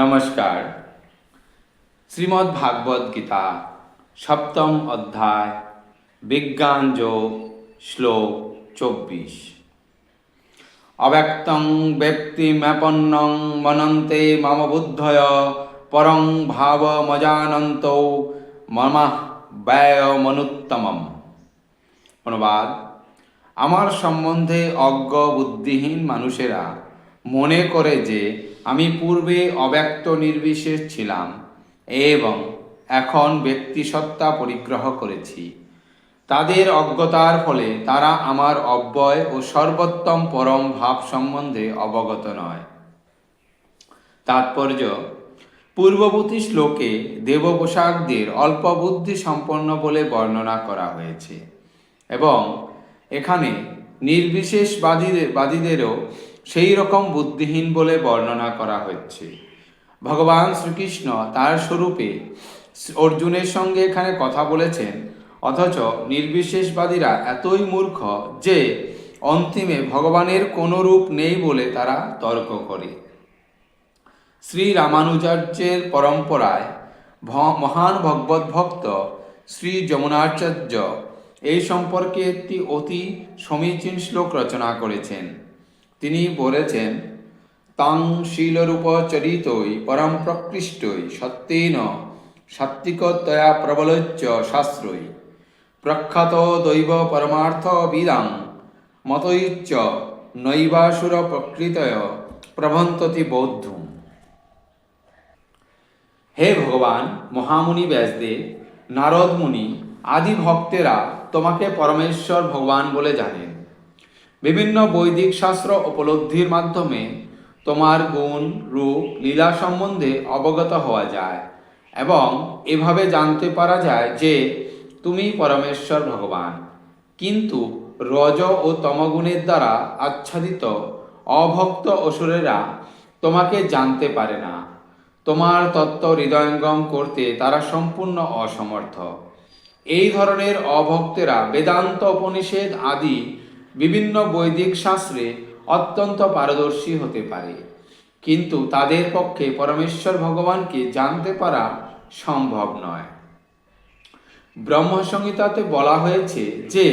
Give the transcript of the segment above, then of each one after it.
নমস্কার। শ্রীমদ্ ভাগবত গীতা, সপ্তম অধ্যায়, বিজ্ঞান যোগ, শ্লোক চব্বিশ। অব্যক্তং ব্যক্তিম্যাপন্নং মনন্তে মম বুদ্ধয়, পরং ভাবমজানন্ত মম ব্যয়মনুত্তমম। অনুবাদ, আমার সম্বন্ধে অজ্ঞ বুদ্ধিহীন মানুষেরা মনে করে যে আমি পূর্বে অব্যক্ত নির্বিশেষ ছিলাম এবং এখন ব্যক্তিসত্তা পরিগ্রহ করেছি। তাদের অজ্ঞতার ফলে তারা আমার অব্যয় ও সর্বোত্তম পরম ভাব সম্বন্ধে অবগত নয়। তাৎপর্য, পূর্ববর্তী শ্লোকে দেবপোশাকদের অল্প বুদ্ধি সম্পন্ন বলে বর্ণনা করা হয়েছে এবং এখানে নির্বিশেষবাদীদের বাদীদেরও সেই রকম বুদ্ধিহীন বলে বর্ণনা করা হচ্ছে ভগবান শ্রীকৃষ্ণ তার স্বরূপে অর্জুনের সঙ্গে এখানে কথা বলেছেন, অথচ নির্বিশেষবাদীরা এতই মূর্খ যে অন্তিমে ভগবানের কোনো রূপ নেই বলে তারা তর্ক করে। শ্রী রামানুজার্যের পরম্পরায় মহান ভগবত ভক্ত শ্রী যমুনাচার্য এই সম্পর্কে একটি অতি সমীচীন শ্লোক রচনা করেছেন। তিনি বলেছেন, তাং শীলরূপ চরিতই পরম প্রকৃষ্টই সত্যেন সাত্বিকতয়া প্রবলোচ্চ শাস্ত্রই প্রখ্যাত দৈব পরমার্থ বিদাং মতৈচ্চ নৈবাসুর প্রকৃতয় প্রভন্ততি বৌদ্ধম। হে ভগবান, মহামুনি ব্যাসদেব নারদ মুনি, আদি ভক্তেরা তোমাকে পরমেশ্বর ভগবান বলে জানেন। বিভিন্ন বৈদিক শাস্ত্র উপলব্ধির মাধ্যমে তোমার গুণ, রূপ, লীলা সম্বন্ধে অবগত হওয়া যায় এবং এভাবে জানতে পারা যায় যে তুমি পরমেশ্বর ভগবান। কিন্তু রজ ও তমগুণের দ্বারা আচ্ছাদিত অভক্ত অসুরেরা তোমাকে জানতে পারে না। তোমার তত্ত্ব হৃদয়ঙ্গম করতে তারা সম্পূর্ণ অসমর্থ। এই ধরনের অভক্তেরা বেদান্ত, উপনিষেদ আদি বিভিন্ন বৈদিক শাস্ত্রে অত্যন্ত পারদর্শী হতে পারে। কিন্তু তাদের পক্ষে পরমেশ্বর ভগবানকে জানতে পারা সম্ভব নয়। ব্রহ্মসংহিতাতে বলা হয়েছে যে,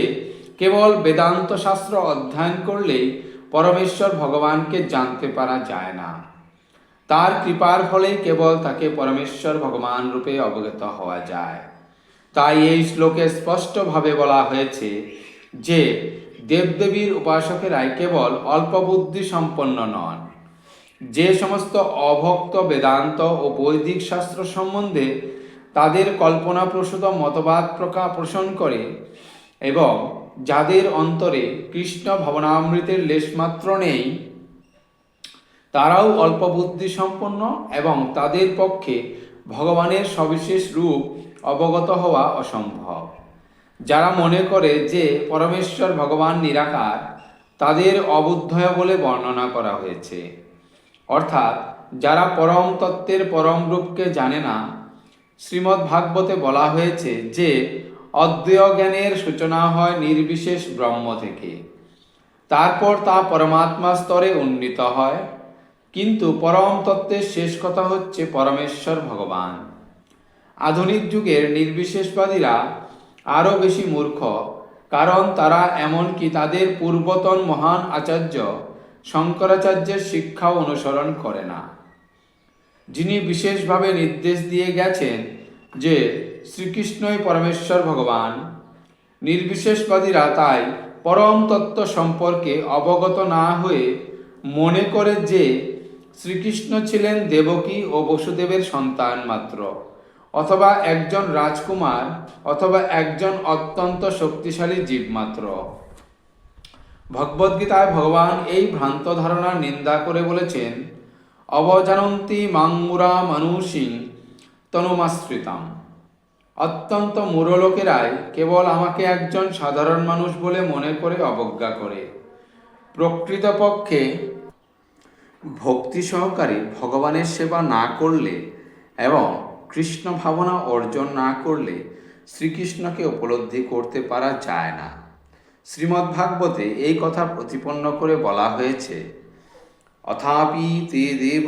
কেবল বেদান্ত শাস্ত্র অধ্যয়ন করলেই পরমেশ্বর ভগবানকে জানতে পারা যায় না। তার কৃপার ফলেই কেবল তাকে পরমেশ্বর ভগবান রূপে অবগত হওয়া যায়। তাই এই শ্লোকে স্পষ্টভাবে বলা হয়েছে যে দেবদেবীর উপাসকেরাই কেবল অল্প বুদ্ধি সম্পন্ন নন। যে সমস্ত অভক্ত বেদান্ত ও বৈদিক শাস্ত্র সম্বন্ধে তাদের কল্পনাপ্রসূত মতবাদ প্রকা পোষণ করে এবং যাদের অন্তরে কৃষ্ণ ভবনামৃতের লেশমাত্র নেই, তারাও অল্প বুদ্ধি সম্পন্ন এবং তাদের পক্ষে ভগবানের সবিশেষ রূপ অবগত হওয়া অসম্ভব। যারা মনে করে যে পরমেশ্বর ভগবান নিরাকার, তাদের অবুদ্ধয় বলে বর্ণনা করা হয়েছে। অর্থাৎ, যারা পরম তত্ত্বের পরম রূপকে জানে না, শ্রীমদ্ ভাগবতে বলা হয়েছে যে অদ্বয় জ্ঞানের সূচনা হয় নির্বিশেষ ব্রহ্ম থেকে। তারপর তা পরমাত্মা স্তরে উন্নীত হয়। কিন্তু পরম তত্ত্বের শেষ কথা হচ্ছে পরমেশ্বর ভগবান। আধুনিক যুগের নির্বিশেষবাদীরা আরও বেশি মূর্খ, কারণ তারা এমনকি তাদের পূর্বতন মহান আচার্য শঙ্করাচার্যের শিক্ষাও অনুসরণ করে না। যিনি বিশেষভাবে নির্দেশ দিয়ে গেছেন যে শ্রীকৃষ্ণই পরমেশ্বর ভগবান, নির্বিশেষবাদীরা তাই পরম তত্ত্ব সম্পর্কে অবগত না হয়ে মনে করে যে শ্রীকৃষ্ণ ছিলেন দেবকী ও বসুদেবের সন্তান মাত্র। অথবা একজন রাজকুমার অথবা একজন অত্যন্ত শক্তিশালী জীব মাত্র। ভগবদ্গীতায় ভগবান এই ভ্রান্ত ধারণার নিন্দা করে বলেছেন, অবজানন্তি মাংমুরা মানুষিং তনুমাশ্রিতাম। অত্যন্ত মূঢ় লোকেরাই কেবল আমাকে একজন সাধারণ মানুষ বলে মনে করে অবজ্ঞা করে। প্রকৃতপক্ষে ভক্তি সহকারে ভগবানের সেবা না করলে এবং কৃষ্ণ ভাবনা অর্জন না করলে শ্রীকৃষ্ণকে উপলব্ধি করতে পারা যায় না। শ্রীমদ্ভাগবতে এই কথা প্রতিপন্ন করে বলা হয়েছে, অথাপি তে দেব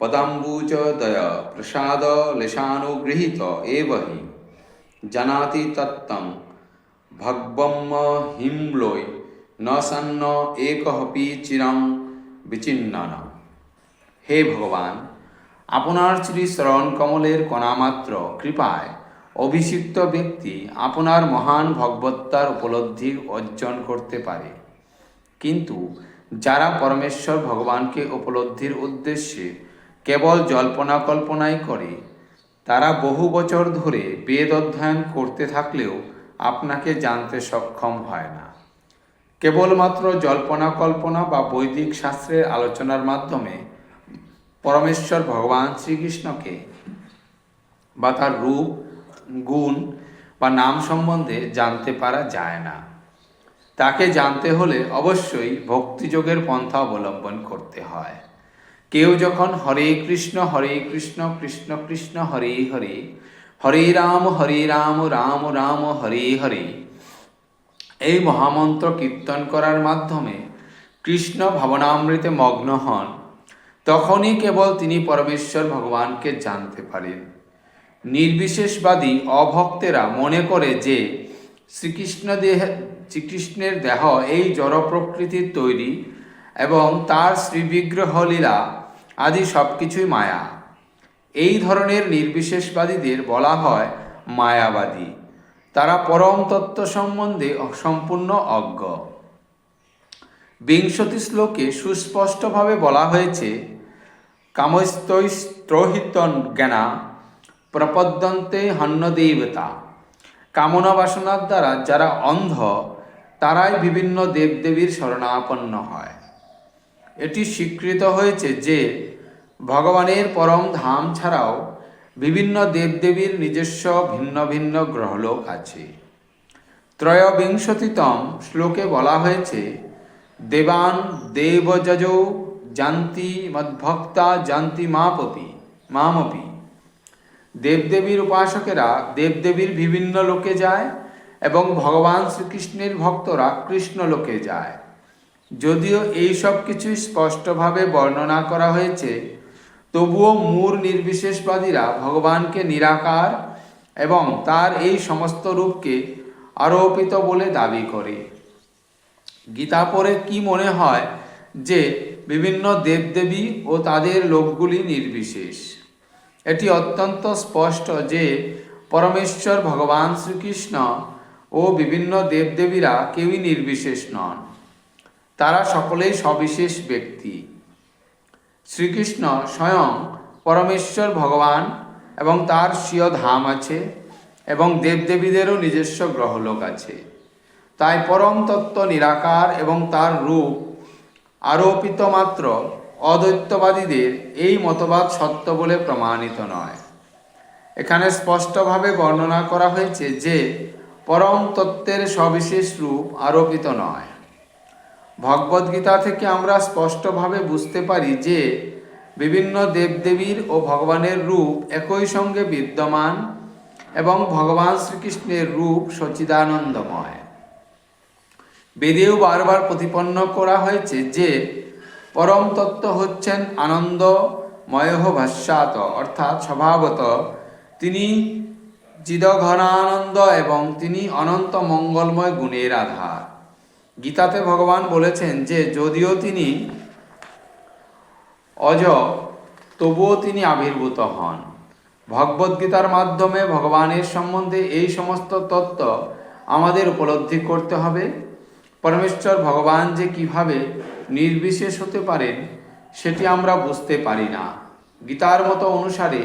পদাম্বুজদয় প্রসাদ লেশানুগৃহীত এব হি জানাতি তত্ত্বং ভগবম্ম হিমলোয় ন সন্ন একহপি চিরং বিচিন্নন। হে ভগবান আপনার শ্রী শরণ কমলের কণামাত্র কৃপায় অভিষিক্ত ব্যক্তি আপনার মহান ভগবত্তার উপলব্ধি অর্জন করতে পারে। কিন্তু যারা পরমেশ্বর ভগবানকে উপলব্ধির উদ্দেশ্যে কেবল জল্পনা কল্পনাই করে, তারা বহু বছর ধরে বেদ অধ্যয়ন করতে থাকলেও আপনাকে জানতে সক্ষম হয় না। কেবলমাত্র জল্পনা কল্পনা বা বৈদিক শাস্ত্রের আলোচনার মাধ্যমে পরমেশ্বর ভগবান শ্রীকৃষ্ণকে বা তার রূপ, গুণ বা নাম সম্বন্ধে জানতে পারা যায় না। তাকে জানতে হলে অবশ্যই ভক্তিযোগের পন্থা অবলম্বন করতে হয়। কেউ যখন হরে কৃষ্ণ হরে কৃষ্ণ কৃষ্ণ কৃষ্ণ, হরে হরে হরে রাম হরে রাম রাম রাম, হরে হরে, এই মহামন্ত্র কীর্তন করার মাধ্যমে কৃষ্ণ ভাবনামৃতে মগ্ন হন। তখনই কেবল তিনি পরমেশ্বর ভগবানকে জানতে পারেন। নির্বিশেষবাদী অভক্তেরা মনে করে যে শ্রীকৃষ্ণ দেহ, শ্রীকৃষ্ণের দেহ এই জড় প্রকৃতির তৈরি এবং তার শ্রীবিগ্রহ লীলা আদি সব কিছুই মায়া। এই ধরনের নির্বিশেষবাদীদের বলা হয় মায়াবাদী। তারা পরম তত্ত্ব সম্বন্ধে সম্পূর্ণ অজ্ঞ। বিংশতি শ্লোকে সুস্পষ্টভাবে বলা হয়েছে কামস্তৈস্ত্রহিতন জ্ঞানা প্রপদ্যন্তে হন্য দেবতা। কামনা বাসনার দ্বারা যারা অন্ধ, তারাই বিভিন্ন দেবদেবীর শরণাপন্ন হয়। এটি স্বীকৃত হয়েছে যে, ভগবানের পরম ধাম ছাড়াও বিভিন্ন দেবদেবীর নিজস্ব ভিন্ন ভিন্ন গ্রহলোক আছে। ত্রয়োবিংশতিতম শ্লোকে বলা হয়েছে দেবান দেবযজো জান্তি মদ্ভক্তা জান্তি মাপপি, মামপি। দেবদেবীর উপাসকেরা দেবদেবীর বিভিন্ন লোকে যায় এবং ভগবান শ্রীকৃষ্ণের ভক্তরা কৃষ্ণ লোকে যায়। যদিও এই সব কিছুই স্পষ্টভাবে বর্ণনা করা হয়েছে, তবুও মূর নির্বিশেষবাদীরা ভগবানকে নিরাকার এবং তার এই সমস্ত রূপকে আরোপিত বলে দাবি করে। গীতা পড়ে কি মনে হয় যে বিভিন্ন দেবদেবী ও তাদের লোকগুলি নির্বিশেষ? এটি অত্যন্ত স্পষ্ট যে পরমেশ্বর ভগবান শ্রীকৃষ্ণ ও বিভিন্ন দেবদেবীরা কেউই নির্বিশেষ নন। তারা সকলেই সবিশেষ ব্যক্তি। শ্রীকৃষ্ণ স্বয়ং পরমেশ্বর ভগবান এবং তার স্বীয় ধাম আছে এবং দেবদেবীদেরও নিজস্ব গ্রহলোক আছে। তাই পরম তত্ত্ব নিরাকার এবং তার রূপ আরোপিত মাত্র অদ্বৈতবাদীদের এই মতবাদ সত্য বলে প্রমাণিত নয়। এখানে স্পষ্টভাবে বর্ণনা করা হয়েছে যে পরম তত্ত্বের সবিশেষ রূপ আরোপিত নয়। ভগবদ্গীতা থেকে আমরা স্পষ্টভাবে বুঝতে পারি যে বিভিন্ন দেবদেবীর ও ভগবানের রূপ একই সঙ্গে বিদ্যমান এবং ভগবান শ্রীকৃষ্ণের রূপ সচিদানন্দময়। বেদেও বারবার প্রতিপন্ন করা হয়েছে যে পরম তত্ত্ব হচ্ছেন আনন্দময় ভাষ্যাত, অর্থাৎ স্বভাবত। তিনি চিদঘনানন্দ এবং তিনি অনন্ত মঙ্গলময় গুণের আধার। গীতাতে ভগবান বলেছেন যে, যদিও তিনি অজ, তবুও তিনি আবির্ভূত হন। ভগবদ্গীতার মাধ্যমে ভগবানের সম্বন্ধে এই সমস্ত তত্ত্ব আমাদের উপলব্ধি করতে হবে। পরমেশ্বর ভগবান যে কীভাবে নির্বিশেষ হতে পারেন, সেটি আমরা বুঝতে পারি না। গীতার মতো অনুসারে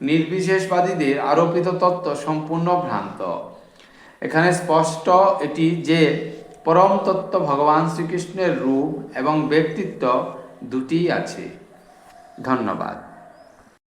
নির্বিশেষবাদীদের আরোপিত তত্ত্ব সম্পূর্ণ ভ্রান্ত। এখানে স্পষ্ট এটি যে পরম তত্ত্ব ভগবান শ্রীকৃষ্ণের রূপ এবং ব্যক্তিত্ব দুটিই আছে। ধন্যবাদ।